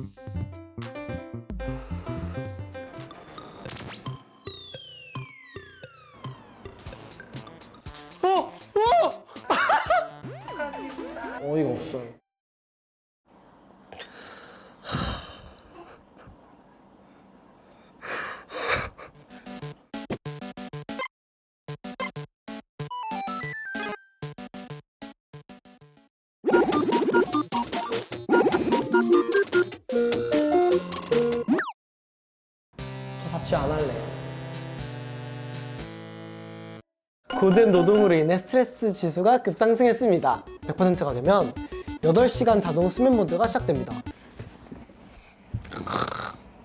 어! 고된 노동으로 인해 스트레스 지수가 급상승했습니다. 100%가 되면 8시간 자동 수면 모드가 시작됩니다.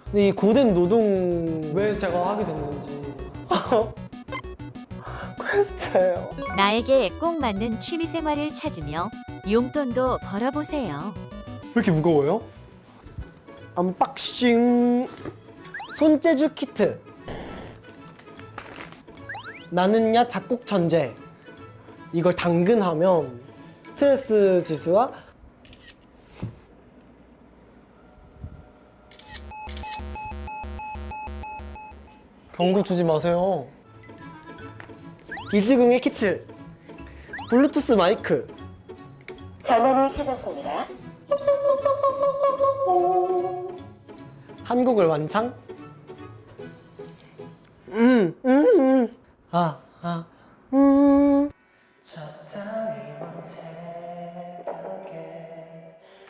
근데 이 고된 노동 왜 제가 하게 됐는지 퀘스트예요. 나에게 꼭 맞는 취미 생활을 찾으며 용돈도 벌어보세요. 왜 이렇게 무거워요? 언박싱 손재주 키트 나는야 작곡 천재 이걸 당근하면 스트레스 지수가 경고 주지 마세요 이지궁의 키트 블루투스 마이크 전원이 켜졌습니다. 한국을 완창? 음, 음, 음. 아, 아, 음. 새벽에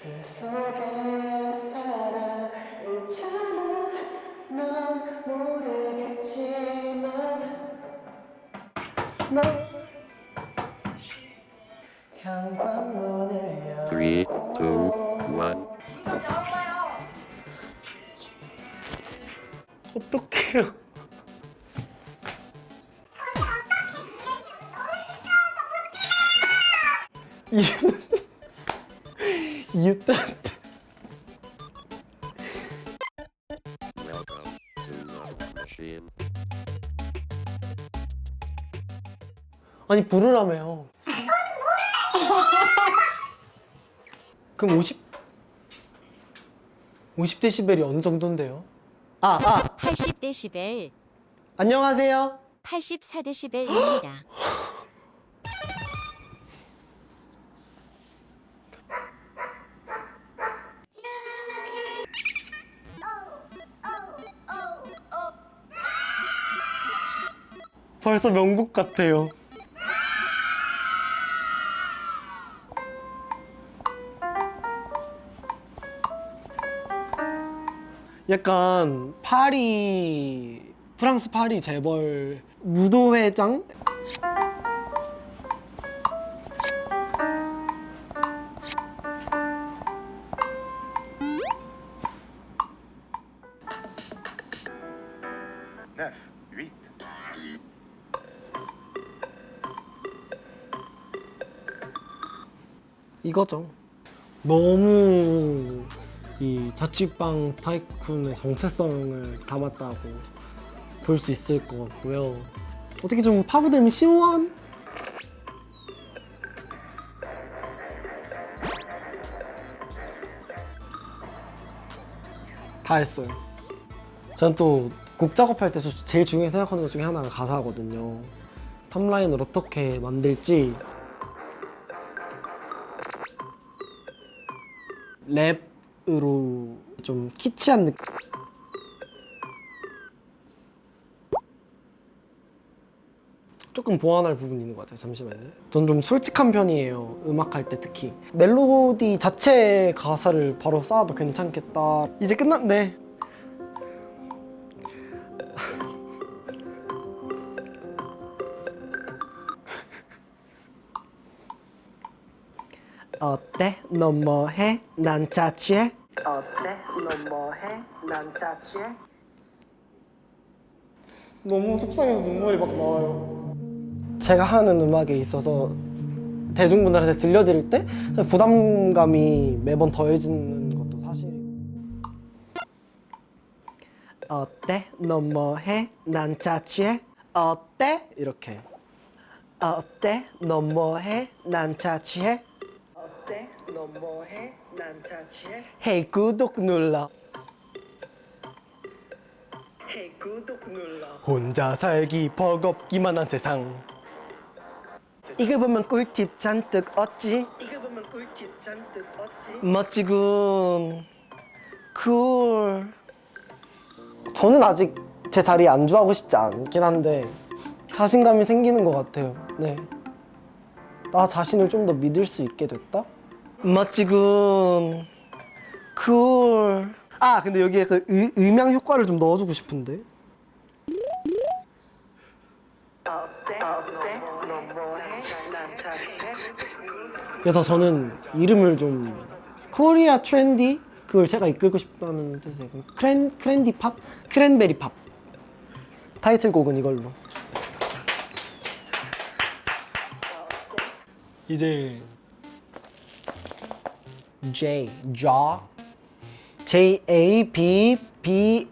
그 속에 살아 있잖아 넌 모르겠지만 넌 현관문을 열고 Three, two, one. 어떡 Welcome to Love Machine. 아니 부르라며요 그럼 50 50데시벨이 어느 정도인데요? 아, 아, 80데시벨, 안녕하세요 84데시벨입니다. 벌써 명곡 같아요. 약간 파리 프랑스 파리 재벌 무도회장 이거죠. 너무 이 자취방 타이쿤의 정체성을 담았다고 볼 수 있을 것 같고요. 어떻게 좀 파고들면 시원? 다 했어요. 전또곡 작업할 때 제일 중요하게 생각하는 것 중에 하나가 가사거든요. 탑라인을 어떻게 만들지 랩으로 좀 키치한 느낌. 조금 보완할 부분이 있는 것 같아요 잠시만요. 전 좀 솔직한 편이에요 음악할 때 특히. 멜로디 자체 가사를 바로 쌓아도 괜찮겠다. 이제 끝났네 어때? 너 뭐해? 난 자취해? 어때? 너 뭐해? 난 자취해? 너무 속상해서 눈물이 막 나와요. 제가 하는 음악에 있어서 대중분들한테 들려드릴 때 부담감이 매번 더해지는 것도 사실이고. 어때? 너 뭐해? 난 자취해? 어때? 이렇게. 어때? 너 뭐해? 난 자취해? 어때? 너 뭐해? 난 자취해. 헤이 구독 눌러. 헤이 구독 눌러. 혼자 살기 버겁기만 한 세상. 이거 보면 꿀팁 잔뜩 얻지. 이거 보면 꿀팁 잔뜩 얻지. 멋지군. 쿨. 저는 아직 제 자리에 안주하고 싶지 않긴 한데 자신감이 생기는 것 같아요. 네. 나 자신을 좀 더 믿을 수 있게 됐다? 멋지군. 쿨. 아, 근데 여기에 그 의, 음향 효과를 좀 넣어주고 싶은데. 그래서 저는 이름을 좀 코리아 트렌디 그걸 제가 이끌고 싶다는 뜻이에요. 크랜 크랜디 팝, 크랜베리 팝. 타이틀곡은 이걸로. 이제 J 자 J A B B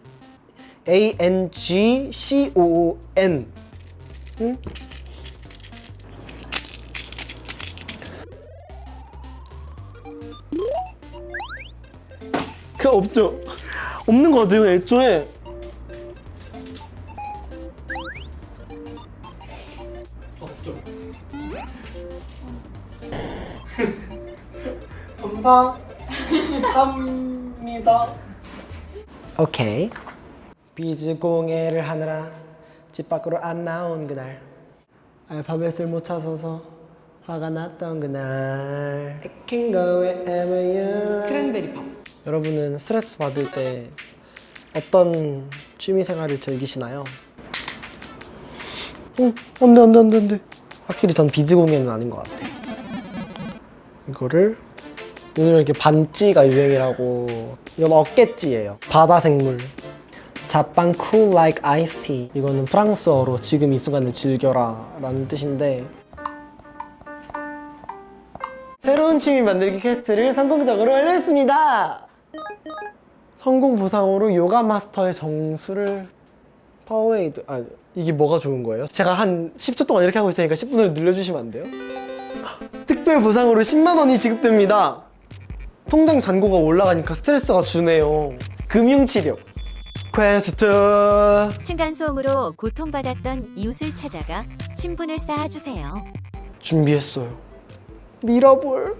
A N G C O N 응? 그 없죠. 없는 거 같아요. 애초에 감사합니다. 오케이. 비즈 공예를 하느라 집 밖으로 안 나온 그날 알파벳을 못 찾아서 화가 났던 그날 I can go wherever you 크랜베리 팝 여러분은 스트레스 받을 때 어떤 취미 생활을 즐기시나요? 어, 안돼 안돼 안돼 안돼 확실히 전 비즈 공예는 아닌 것 같아 이거를 요즘 이렇게 반찌가 유행이라고 이건 어깨찌예요 바다 생물 자빵 cool like iced tea 이거는 프랑스어로 지금 이 순간을 즐겨라 라는 뜻인데 새로운 취미 만들기 퀘스트를 성공적으로 완료했습니다 성공 보상으로 요가 마스터의 정수를 파워에이드 아 이게 뭐가 좋은 거예요? 제가 한 10초 동안 이렇게 하고 있으니까 10분을 늘려주시면 안 돼요? 특별 보상으로 10만 원이 지급됩니다. 통장 잔고가 올라가니까 스트레스가 주네요. 금융치료. 퀘스트. 층간소음으로 고통받았던 이웃을 찾아가 친분을 쌓아주세요. 준비했어요. 미러볼.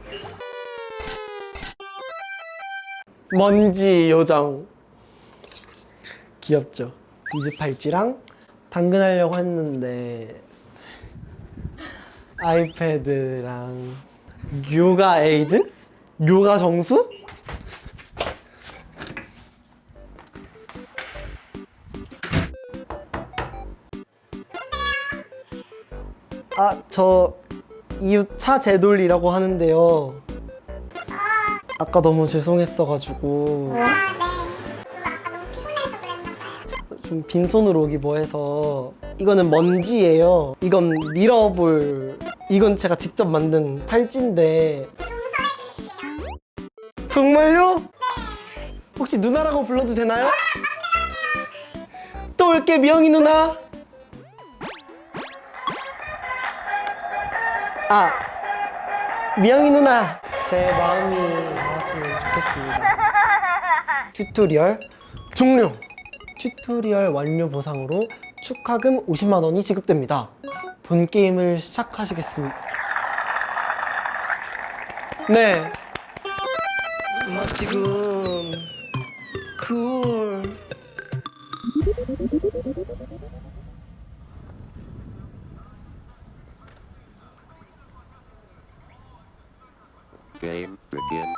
먼지 요정. 귀엽죠? 비즈 팔찌랑 당근 하려고 했는데 아이패드랑 요가 에이드? 요가 정수? 아, 저 이웃 차 제돌리라고 하는데요. 아까 너무 죄송했어가지고. 좀 빈손으로 오기 뭐해서 이거는 먼지예요. 이건 미러볼. 이건 제가 직접 만든 팔찌인데. 정말요? 혹시 누나라고 불러도 되나요? 또 올게 미영이 누나. 아 미영이 누나 제 마음이 나왔으면 좋겠습니다 튜토리얼 종료 튜토리얼 완료 보상으로 축하금 50만 원이 지급됩니다 본 게임을 시작하시겠습니다 네 멋지군 쿨 Game begin.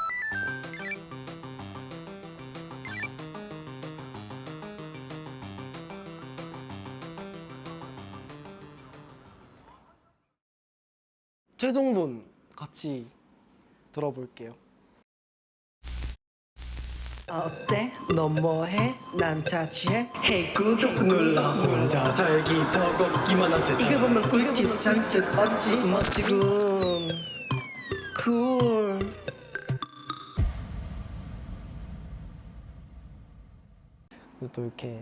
최종본 같이 들어볼게요. 어때? 너 뭐해? 난 자취해? 헤이 구독 눌러 혼자 살기 버겁기만 한 세상 이거 보면 꿀팁 잔뜩 얻지 멋지군 쿨또 이렇게